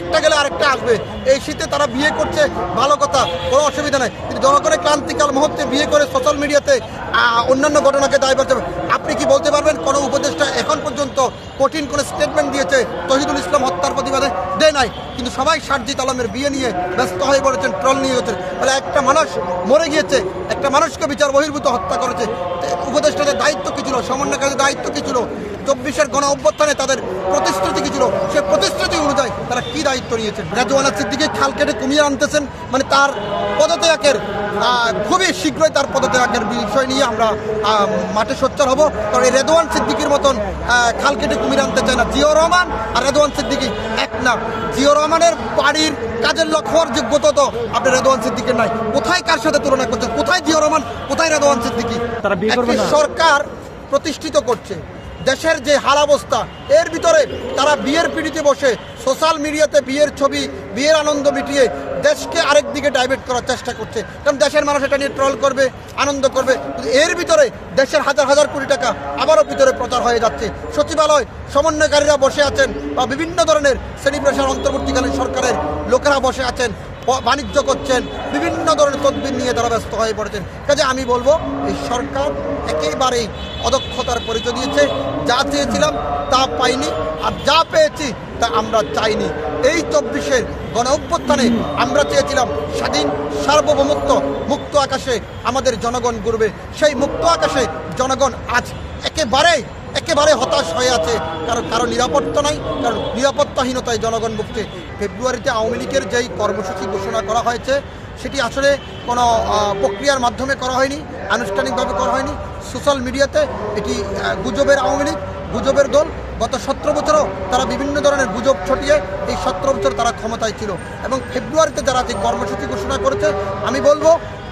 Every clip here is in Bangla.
একটা গেলে আরেকটা আসবে। এই শীতে তারা বিয়ে করছে, ভালো কথা, কোনো অসুবিধা নেই। কিন্তু জনগণের ক্লান্তিকাল মুহূর্তে বিয়ে করে সোশ্যাল মিডিয়াতে অন্যান্য ঘটনাকে দায় করছে আপনি কি বলতে পারবেন? কোনো উপদেষ্টা এখন পর্যন্ত কঠিন কোনো স্টেটমেন্ট দিয়েছে, তহিদুল ইসলাম হত্যার প্রতিবাদে? দেয় নাই, কিন্তু সবাই সারজিৎ আলমের বিয়ে নিয়ে ব্যস্ত হয়ে পড়েছেন, ট্রল নিয়ে হচ্ছেন তাহলে একটা মানুষ মরে গিয়েছে, একটা মানুষকে বিচার বহির্ভূত হত্যা করেছে। উপদেষ্টাদের দায়িত্ব কি ছিল? সমন্বয়কারীদের দায়িত্ব কি ছিল? চব্বিশের গণ অভ্যর্থনে তাদের প্রতিশ্রুতি কি ছিল? সে প্রতিশ্রুতি অনুযায়ী তারা কি দায়িত্ব নিয়েছেন? রেজওয়ানা সিদ্দিকে খাল কেটে কমিয়ে আনতেছেন মানে তার পদত্যাগের খুবই শীঘ্রই তার পদত্যাগের বিষয় নিয়ে আমরা মাঠে সোচ্চার হব। কারণ এই রেদওয়ান সিদ্দিকির মতন খাল কেটে কুমির আনতে চায় না জিও রহমান। আর রেদওয়ান সিদ্দিকি এক না জিও রহমানের বাড়ির কাজের লক্ষ্য হওয়ার যোগ্যতা তো আপনি রেদওয়ান সিদ্দিকের নাই। কোথায় কার সাথে তুলনা করছেন? কোথায় জিও রহমান? কোথায় রেদওয়ান সিদ্দিকি? সরকার প্রতিষ্ঠিত করছে। দেশের যে হাল অবস্থা এর ভিতরে তারা বিয়ের পিড়িতে বসে সোশ্যাল মিডিয়াতে বিয়ের ছবি বিয়ের আনন্দ মিটিয়ে দেশকে আরেক দিকে ডাইভার্ট করার চেষ্টা করছে। কারণ দেশের মানুষ এটা নিয়ে ট্রল করবে, আনন্দ করবে। এর ভিতরে দেশের হাজার হাজার কোটি টাকা আবারও ভিতরে প্রচার হয়ে যাচ্ছে। সচিবালয় সমন্বয়কারীরা বসে আছেন বা বিভিন্ন ধরনের সেলিব্রেশন অন্তর্বর্তীকালীন সরকারের লোকেরা বসে আছেন। বাণিজ্য করছেন, বিভিন্ন ধরনের তদবির নিয়ে তারা ব্যস্ত হয়ে পড়েছেন। কাজে আমি বলব, এই সরকার একেবারেই অদক্ষতার পরিচয় দিয়েছে। যা চেয়েছিলাম তা পাইনি, আর যা পেয়েছি তা আমরা চাইনি। এই চব্বিশের গণ অভ্যুত্থানে আমরা চেয়েছিলাম স্বাধীন, সার্বভৌমত্ব, মুক্ত আকাশে আমাদের জনগণ ঘুরবে। সেই মুক্ত আকাশে জনগণ আজ একেবারেই একেবারে হতাশ হয়ে আছে। কারণ কারও নিরাপত্তা নাই, কারণ নিরাপত্তাহীনতায় জনগণ ভুগছে। ফেব্রুয়ারিতে আওয়ামী লীগের যেই কর্মসূচি ঘোষণা করা হয়েছে, সেটি আসলে কোনো প্রক্রিয়ার মাধ্যমে করা হয়নি, আনুষ্ঠানিকভাবে করা হয়নি। সোশ্যাল মিডিয়াতে এটি গুজবের আওয়ামী লীগ, গুজবের দল। গত সতেরো বছরও তারা বিভিন্ন ধরনের গুজব ছটিয়ে এই সতেরো বছর তারা ক্ষমতায় ছিল। এবং ফেব্রুয়ারিতে যারা যে কর্মসূচি ঘোষণা করেছে, আমি বলব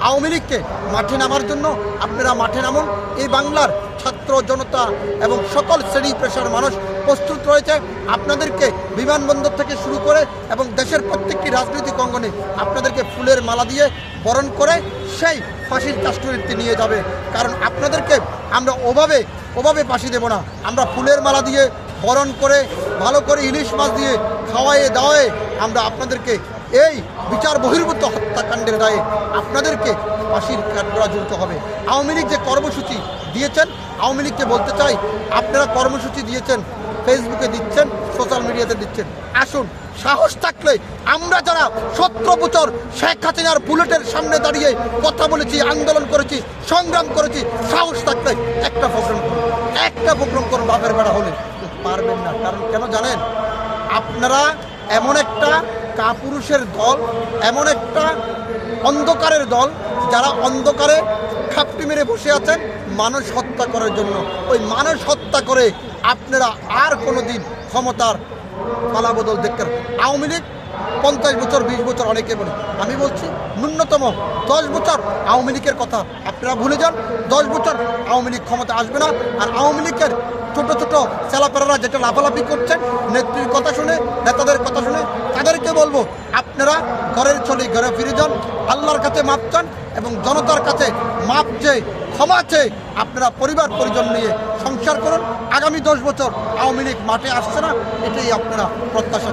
আওয়ামী লীগকে মাঠে নামার জন্য আপনারা মাঠে নামুন। এই বাংলার ছাত্র জনতা এবং সকল শ্রেণি পেশার মানুষ প্রস্তুত রয়েছে। আপনাদেরকে বিমানবন্দর থেকে শুরু করে এবং দেশের প্রত্যেকটি রাজনৈতিক অঙ্গনে আপনাদেরকে ফুলের মালা দিয়ে বরণ করে সেই ফাঁসির কাস্টরিতে নিয়ে যাবে। কারণ আপনাদেরকে আমরা ওভাবে ওভাবে ফাঁসি দেব না। আমরা ফুলের মালা দিয়ে বরণ করে, ভালো করে ইলিশ মাছ দিয়ে খাওয়াইয়ে দাওয়ায়ে আমরা আপনাদেরকে এই বিচার বহির্ভূত হত্যাকাণ্ডের দায়ে আপনাদেরকে ফাঁসির কাঠগড়া ঝুলতে হবে। আওয়ামী লীগ যে কর্মসূচি দিয়েছেন, আওয়ামী লীগকে বলতে চাই, আপনারা কর্মসূচি দিয়েছেন, ফেসবুকে দিচ্ছেন, সোশ্যাল মিডিয়াতে দিচ্ছেন। আসুন, সাহস থাকলে আমরা যারা সতেরো বছর শেখ হাসিনার বুলেটের সামনে দাঁড়িয়ে কথা বলেছি, আন্দোলন করেছি, সংগ্রাম করেছি, সাহস থাকলে একটা প্রোগ্রাম করুন। একটা প্রোগ্রাম করুন, বাপের বেড়া হলে। পারবেন না, কারণ কেন জানেন? আপনারা এমন একটা কাপুরুষের দল, এমন একটা অন্ধকারের দল যারা অন্ধকারে খাপটি মেরে বসে আছেন, মানুষ হত্যা করার জন্য। ওই মানুষ হত্যা করে আপনারা আর কোনো দিন ক্ষমতার পালাবদল দেখতে আওয়ামী লীগ পঞ্চাশ বছর, বিশ বছর অনেকে বলে। আমি বলছি, ন্যূনতম দশ বছর আওয়ামী লীগের কথা আপনারা ভুলে যান। দশ বছর আওয়ামী লীগ ক্ষমতা আসবে না। আর আওয়ামী লীগের ছোট ছোট চেলাপেরারা যেটা লাফালাফি করছেন, নেত্রীর কথা শুনে, নেতাদের কথা শুনে, তাদেরকে বলব, আপনারা ঘরের ছলি ঘরে ফিরে যান, আল্লাহর কাছে মাপ চান এবং জনতার কাছে মাপ চেয়ে, ক্ষমা চেয়ে আপনারা পরিবার, পরিজন নিয়ে সংসার করুন। আগামী দশ বছর আওয়ামী লীগ মাঠে আসছে না, এটাই আপনারা প্রত্যাশা